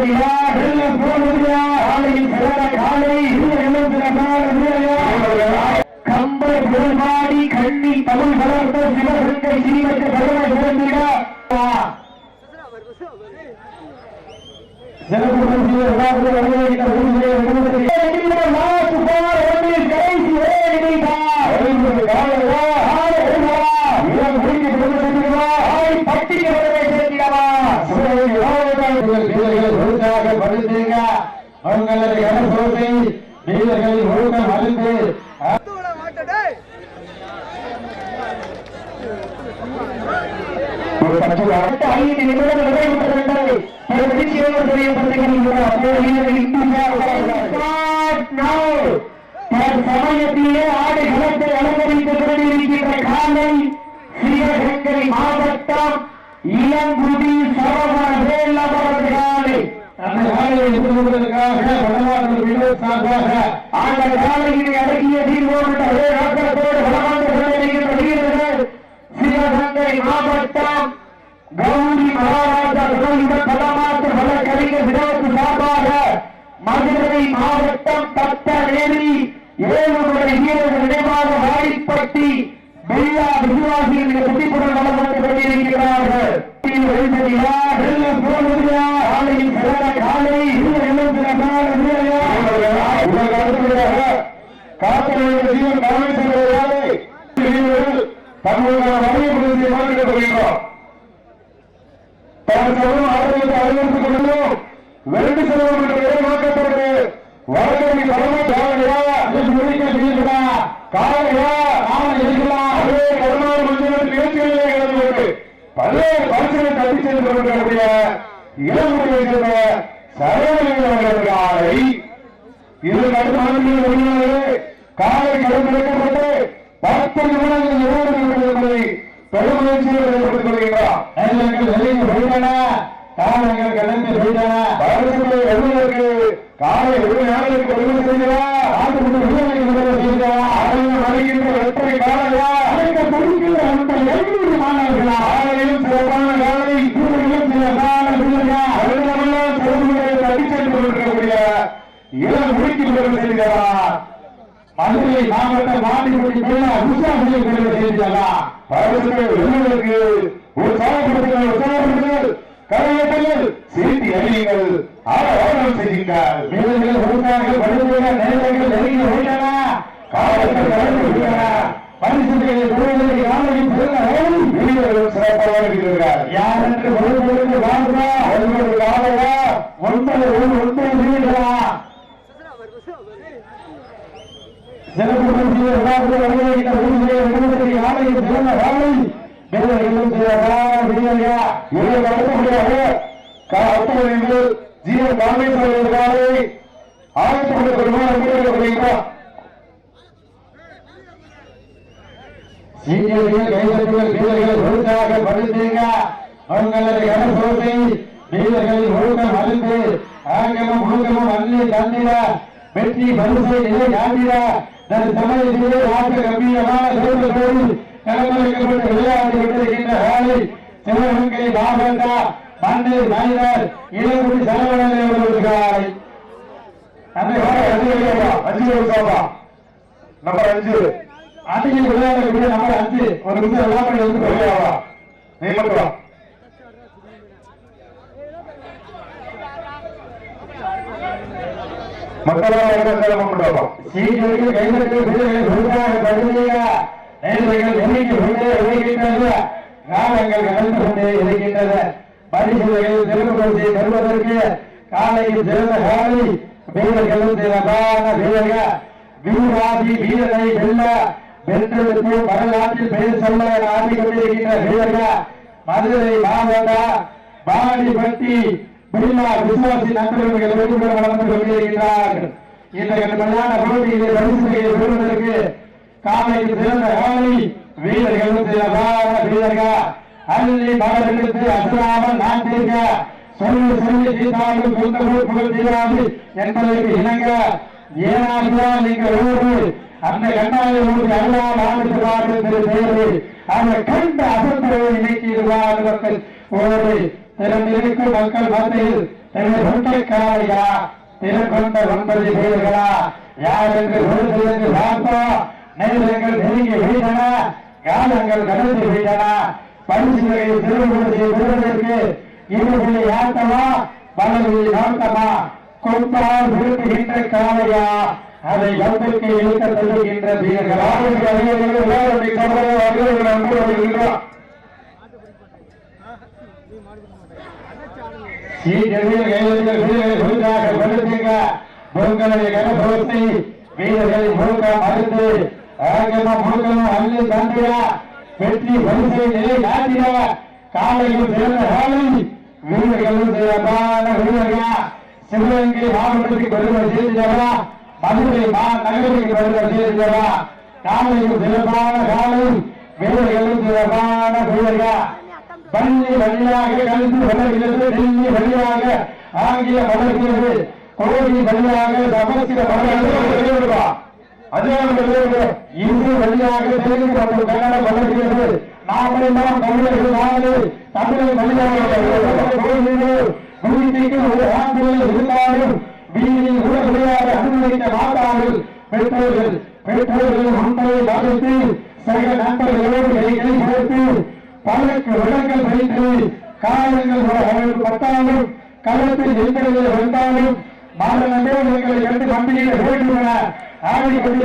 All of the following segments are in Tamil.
வெளிச்சதியா கண்ணி தமிழ் வளர்ந்த சிவகங்கை சிறந்திடா சிறப்பு பரிசு விழாவில் வருகின்ற விருதுகளை விருதுகளை மாசு போர் ஒன்றில் கடைசி ஒரே நினைத்தார் பட்டிக்கு வருவதை சேர்த்திடவா அவங்களது கனசோசை வீரர்களின் ஒழுக்கம் அறிந்து விட மாட்டடே ஒரு பத்து அடுத்த ஐந்து நிமிடம் நிறைவுற்றது நிச்சயம் சமயத்திலே ஆடு களத்தை அலங்கரித்துக் கொண்டிருக்கின்ற காலை சிவகங்கை மாவட்டம் இளங்குடி சரவண வேலவரது காலை அந்த காலையை எதிர்கொள்வதற்காக வடமாநில சார்பாக அந்த காலையினை அடக்கிய தீர்வோடு அதே ஆட்டத்தோடு வடமாநில கொண்டிருக்கின்ற வீரர்கள் சிவகங்கை மாவட்டம் கௌரி மகாராஜா கோவிந்த பலமாற்று வழக்கறிஞர் வினோத் சார்பாக மதுரை மாவட்டம் தட்டநேரி ஏழுமுறை வீரர்கள் நினைவாக வாடிப்பட்டி வெள்ளா விசுவாசிகள் குட்டிப்புடன் வளர்ந்து கொண்டிருக்கிறார்கள் எழுந்ததியா வெள்ள போடுதியா ஆலையின் சிறந்த காலை எல்லாம் சிறப்பான வீரர்களா காத்திருந்த ஜீவன் காமேஸ்வரர்களே தங்களுடைய வரைய பகுதியை மாற்றிக் கொள்கின்றோம் தன் சொல்லும் ஆரோக்கியத்தை அறிவித்துக் கொள்ளும் வெள்ளி செல்வம் மாற்றப்பட்டு வழக்கறி பலமா காலையா முடிக்க செய்யுங்களா காலையா நாம இருக்கலாம் அதே கருணாறு மஞ்சள் நிகழ்ச்சியில் பல்வேறு பரிசுகளை தட்டி சென்று கொண்டிருக்கக்கூடிய இளமுறையை சேர்ந்த சரவண காலை இது கட்டுமானத்தில் வெளியாகவே காலை கலந்துரைக்கப்பட்டு பத்து நிமிடங்கள் நிறைவேறுகிறது என்பதை பெருமகிழ்ச்சியோடு ஏற்படுத்திக் கொள்கின்றார் போயிட்டன காலங்கள் கலந்து போயிட்டன வருஷத்தை எழுதுவதற்கு காலை ஒரு நாளுக்கு ஒருவர் செய்கிறா ஆட்டுக்கு விடுதலை விடுதலை செய்கிறா அதையும் வருகின்ற எத்தனை காலையா அழைக்க அந்த எழுநூறு மாணவர்களா காலையிலும் சிறப்பான காலை சூழலிலும் சிறப்பான சூழலா வருடமெல்லாம் சிறப்புகளை அடிச்சென்று கொண்டிருக்கக்கூடிய இளம் முடிக்கு விடுதலை மதுரை மாவட்டம் வாண்டிப்பட்டி மேல உற்சாகத்தை கொண்டு செய்திருக்கிறா பரிசுகளை உற்சாகப்படுத்துங்கள் உற்சாகப்படுத்துங்கள் கரையேற்றங்கள் சீட்டி அறியுங்கள் ஆரோக்கியம் செய்யுங்கள் வீரர்கள் உறுப்பினர்கள் படுத்துகள் நேரங்கள் நெருங்கி உள்ளன காவல்கள் கடந்து விட்டன பரிசுகளை விடுவதற்கு யாரையும் செல்ல வீரர்கள் சிறப்பாக இருக்கிறார்கள் யார் என்று பொழுது வாழ்வா ஒன்பது காலையா ஒன்பது ஒன்பது வீரர்களா சிறப்பு பரிசு விழாவில் வருகின்ற விருதுகளை விடுவதற்கு யாரையும் சிறந்த வாழை வீரர்களும் சிறப்பான வீரர்களா இவர்கள் நடத்த முடியாது ஒத்துழைங்கள் ஜீவன் காமேஸ்வரர் காலை பெருமாள் வருகின்றார் கைதட்டுகள் வீரர்கள் ஒழுங்காக படுத்துங்க அவங்களது கனசோசை வீரர்களின் ஒழுக்கம் அறிந்து ஆங்கமும் ஒழுக்கமும் அள்ளி தந்திட வெற்றி பரிசை நிலை தாண்டிட தன் சமயத்திலே ஆக்க கம்பீரமான சிறந்த களமிறக்கப்பட்டு விளையாடி கொண்டிருக்கின்ற வேலை சிவகங்கை மாவட்டா மண்ணில் மனிதர் இளங்குடி அஞ்சு நம்பர் அஞ்சு. அன்னைக்கு விளையாடக்கூடிய நம்பர் அஞ்சு ஒரு நிமிஷம் எல்லாம் பண்ணி வந்து வெளியாவா நீ மட்டும் மக்களால் சீனியர்கள் கைதட்டு வீரர்களை எண்ணிக்கை கொண்டே இருக்கின்றது காலங்கள் கடந்து கொண்டே இருக்கின்றது பரிசுகள் சிறப்பு பெறுவதற்கு காலையில் சிறந்த காலை வீரர்களும் சிறப்பான வீரர்கள். வீராதி வீரனை வெல்ல பெண்களுக்கு வரலாற்றில் பெயர் சொல்ல ஆடிக் கொண்டிருக்கின்ற வீரர்கள் மதுரை மாவட்ட பாடிப்பட்டி பிரிமா விசுவாசி நண்பர்கள் வெகுபெற வளர்ந்து கொண்டிருக்கிறார்கள் இந்த கடுமையான போட்டியிலே பரிசுகளை பெறுவதற்கு காலையில் சிறந்த காலை வீரர்களும் சிறப்பான வீரர்கள் அள்ளி மலர்களுக்கு அசுராமல் நாட்டிற்கு சொல்லு சொல்லி தீர்த்தாலும் சொந்தமும் புகழ் தீராது என்பதற்கு இணங்க ஏனாகிறால் நீங்கள் ஊரு அந்த கண்ணாடி ஊருக்கு அல்லாமல் ஆண்டு பாட்டு தேர்வு அந்த கண்ட அசத்துறவை நீக்கிடுவார் மக்கள் ஒரு திறந்திருக்கும் மக்கள் மத்தியில் திரு சொந்தக்காரையா திருக்கொண்ட ஒன்பது பேர்களா யார் என்று பொழுது என்று பார்த்தோம் நேரங்கள் நெருங்கி விழுந்தன. காலங்கள் கடந்து விழுந்தன. பரிசுகளை திருவிழத்தை பெறுவதற்கு இருபுள்ளி ஆட்டமா? வலது நாட்டமா கொண்டால் விரும்புகின்ற காலையா அதை கம்பெனிக்கு இழுக்க தள்ளுகின்ற வீரர்களா. உங்களுடைய கனபோத்தை வீரர்களை முழுக்க மறுத்து ஆகம முழுக்களும் அள்ளி தந்திரா வெற்றி பரிசை நிலை நாட்டிட காலையில் சிறந்த காலை வீரர்களும் சிறப்பான வீரர்களா. சிவகங்கை மாவட்டத்துக்கு பெருமை சேர்ந்தவரா மதுரை மா நகருக்கு பெருமை சேர்ந்தவரா சிறப்பான காலை வீரர்களும் சிறப்பான வீரர்களா பள்ளி வழியாக கல்வி வளர்கிறது டெல்லி வழியாக ஆங்கில வளர்கிறது கோடி வழியாக சமஸ்கிர வளர்கிறது இந்து வழியாக தெலுங்கு கன்னடம் வளர்கிறது நாமெல்லாம் தமிழர்கள் நாடு தமிழை வழியாக ஒரு ஆண்டுகள் இருந்தாலும்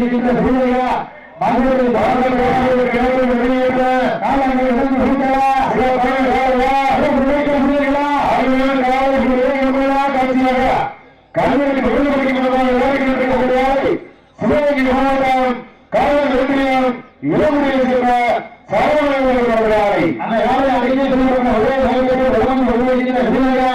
கொண்டிருக்கின்ற சூழ்நிலையா மதுரை வெளியேற்ற காலங்கள் இருந்து விட்டதா காட்சியாக கல்விக்கு விடுதலைக்கு சிவகங்கை மாவட்டம் காவல் நிலையம் இளமுறையை சேர்ந்த சரவணை அந்த யாரை அடிக்கடி சொல்லுவாங்க ஒரே சமயத்தில் உடம்பு வெளியேற்ற சூழ்நிலையா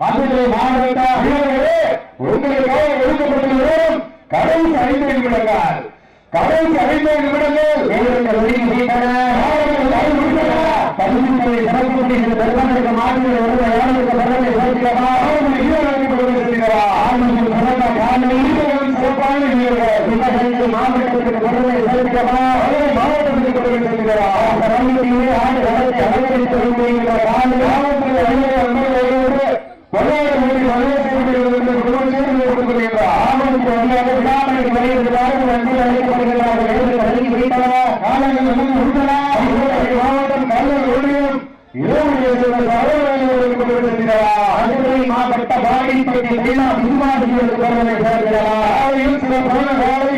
மதுரை மாவட்ட வீரர்களே உங்களுக்காக ஒதுக்கப்பட்டுள்ளோம் கடைசி ஐந்து நிமிடங்கள் கடைசி ஐந்து நிமிடங்கள் மாவட்டத்திற்கு வருகிறார்கள் அன்பு அழைக்கப்படுகிறார்கள் என்று கருதி வைத்தனர் காலங்கள் வந்து உறுத்தன மாவட்டம் கல்லூர் ஒன்றியம் மாவட்ட பாடிப்பட்டி சிறப்பான வேலை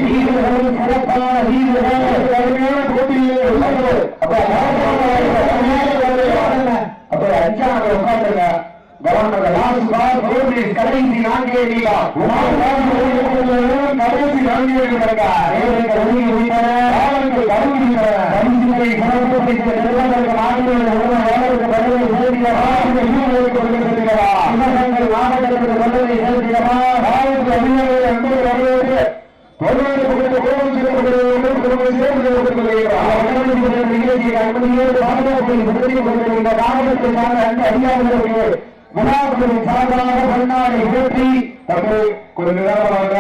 அப்ப அஞ்சாவது உட்காந்துங்க கவர்னர் லாஸ்ட் கடைசி நான்கே நீலா கடைசி நான்கே நீடா நேரங்கள் ஒதுங்கி சார்பாக பன்னாடை உயர்த்தி தங்கள் கொஞ்ச நேரமாக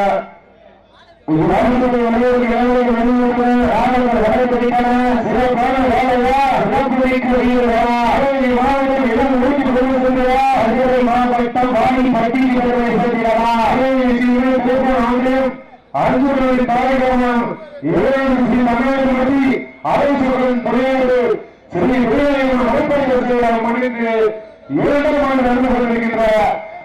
மாவட்டம் வாணி அர்ஜுனன் தாயகமம் இளைஞர் தமிழகமதி அரசுகளின் துணையோடு ஸ்ரீ விளையாட்டு அமைப்பதற்கு இரண்டாம் ஆண்டு நடந்து கொண்டிருக்கின்ற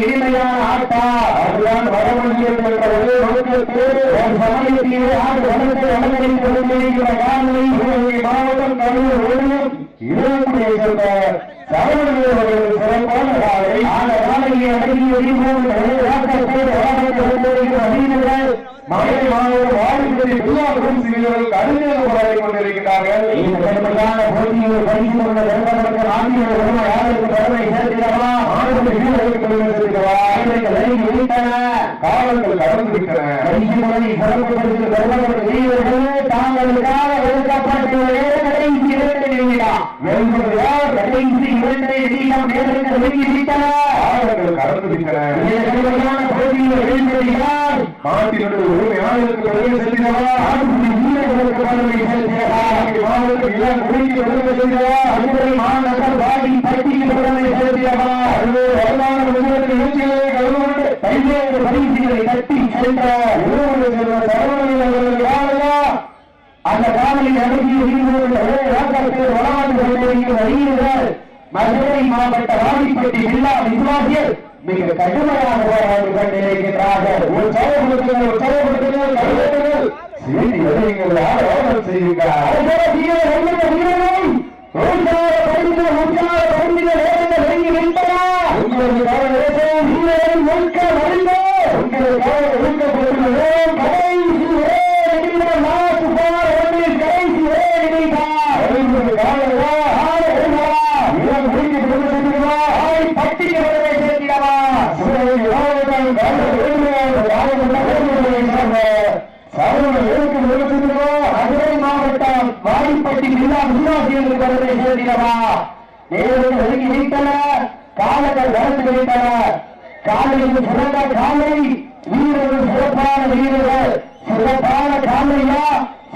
எளிமையான ஆட்டா. அதுதான் வரமணியம் என்ற ஒரே நோக்கத்தோடு சமயத்திலே ஆண்டு வளர்த்து கொண்டிருக்கிற மாவட்டம் இளங்குடியை சேர்ந்த சரவணன் சிறப்பான காலை அந்த காலையை அடங்கி அறிஞர்கள் மதுரை மாவட்ட வாலிபதி பிள்ளாளரும் சிறியர்கள் கடுமையாக போராடி கொண்டிருக்கிறார்கள். இந்த பெருமையான போட்டியில் பரிசு கொண்ட வெண்பதற்கு யாருக்கு பெருமை சேர்க்கிறவா ஆண்கள் வீரர்களுக்கு பெருமை சேர்க்கிறவா கடந்து விட்டன. பரிசு முறை சிறப்புப்படுத்தி பெருமக்கள் வீரர்களே தாங்களுக்காக ஒதுக்கப்பட்ட கடைசி இரண்டு பரிசுகளை தட்டி சென்ற உறவுகளை சேர்ந்த சரவணன் அவர்கள் யாரையா அந்த காவலில் மதுரை மாவட்ட வாடிப்பட்டி ஜில்லா விசுவாசியர் மிக கடுமையாக போராடி கொண்டிருக்கிறார்கள் உற்சாகப்படுத்துங்கள் உற்சாகப்படுத்துங்கள் கைதட்டுங்கள் சீட்டி விதையுங்கள் ஆரோக்கியம் செய்யுங்கள் அதுபோல உற்சாக படுத்துங்கள் உற்சாக படுத்துங்கள் வேகங்கள் நெருங்கி நின்றன உங்களுக்காக நேசம் வீரரின் ஒழுக்க வருங்க உங்களுக்காக ஒழுக்கப்படுத்துங்கள் கடைசி ஒரே நிமிடம் நாட்டு போர் ஒன்றில் கடைசி ஒரே நிமிடம் எழுபது காலங்களா ஆறு எழுபதா இளம் குடிக்கு பெருமை சேர்க்கிறவா ஆய் பட்டிக்கு பெருமை சேர்க்கிறவா சிவகங்கை மாவட்டம் காவல் உரிமையாளர் ராமகுண்ட பெருமையை சேர்ந்த சரவணன் எழுக்கு பெருமை சேர்க்கிறவா மதுரை மாவட்டம் வாடிப்பட்டி ஜில்லா முன்னாசியர்கள் பெருமை சேர்க்கிறவா ஒதுக்கி காலங்கள் காலையில் சிறந்த காலை வீரர்கள் சிறப்பான வீரர்கள் சிறப்பான காலையா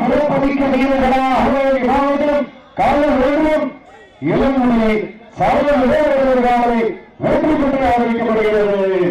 சிறப்புமிக்க வீரர்களா? அவர்களுடைய மாவட்டம் காவல் வேண்டும் இளங்குடி சரவண வீரர்கள் காலை வெற்றி பெற்று அறிவிக்கப்படுகிறது